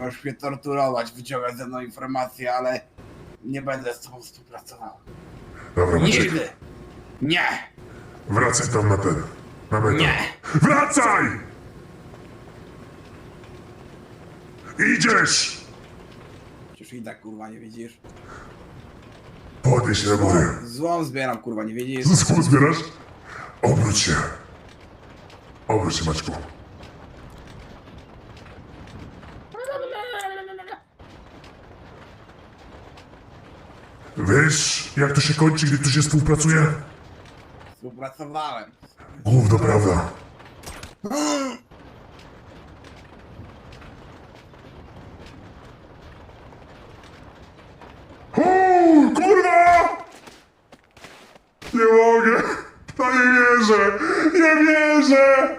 Możesz mnie torturować, wyciągać ze mną informacje, ale nie będę z tobą współpracował. Dobra, Maciek, Nigdy! Nie! wracaj tam na ten, na metę. Nie! Wracaj! Idziesz! Przecież i tak kurwa nie widzisz. Podnieś na górę. Złom zbieram kurwa, nie widzisz? Zespół zbierasz? Obróć się. Obróć się, Maćku. Wiesz, jak to się kończy, gdy tu się współpracuje? Współpracowałem. Gówno, prawda? Uuu, kurwa! Nie mogę! No nie wierzę! Nie wierzę!